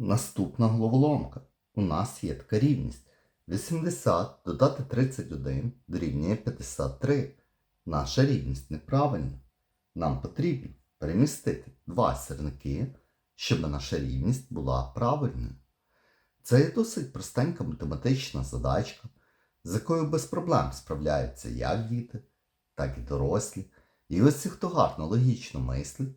Наступна головоломка. У нас є така рівність. 80 додати 31 дорівнює 53. Наша рівність неправильна. Нам потрібно перемістити два сірники, щоб наша рівність була правильною. Це є досить простенька математична задачка, з якою без проблем справляються як діти, так і дорослі. І ось ті, хто гарно логічно мислить,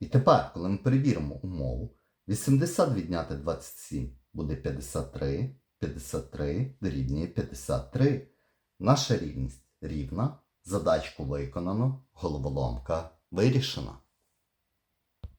І тепер, коли ми перевіримо умову, 80 відняти 27 буде 53, 53 дорівнює 53. Наша рівність рівна, задачку виконано, головоломка вирішена.